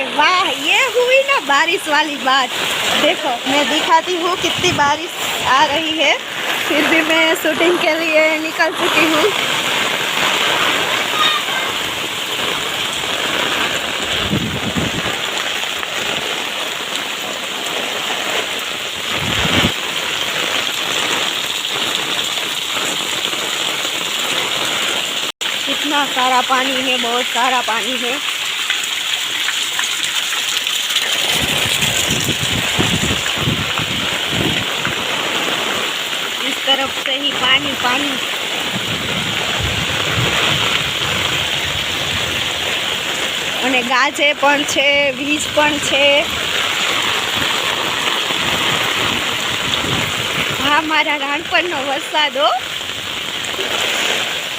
अरे वाह, ये हुई ना बारिश वाली बात। देखो, मैं दिखाती हूँ कितनी बारिश आ रही है। फिर भी मैं शूटिंग के लिए निकल चुकी हूँ। कितना सारा पानी है, बहुत सारा पानी है। इस तरफ से ही पानी पानी અને ગાજે પણ છે વીજ પણ છે હા મારા નાનપણનો વરસાદ હો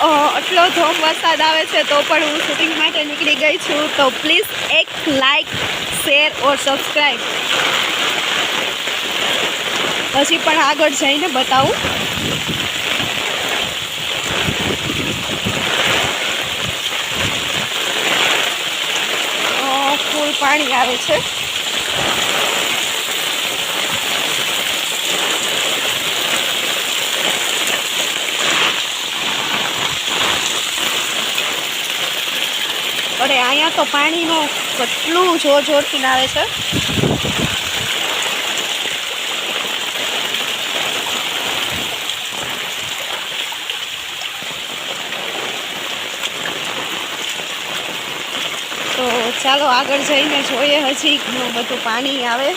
અ, આટલો ધોમ વરસાદ આવે છે તો પણ હું શૂટિંગ માટે નીકળી ગઈ છું તો પ્લીઝ એક લાઈક શેર ઓર સબસ્ક્રાઈબ પછી પણ આગળ જઈને બતાવું. ફૂલ પાણી આવે છે. અરે, અહીંયા તો પાણીનું કેટલું જોર જોરથી આવે છે? તો ચાલો આગળ જઈને જોઈએ હજી ઘણું બધું પાણી આવે.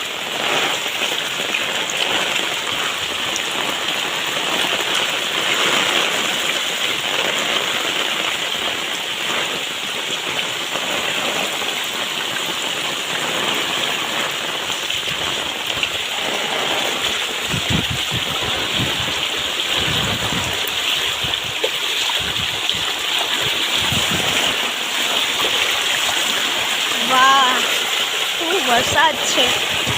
વરસાદ છે.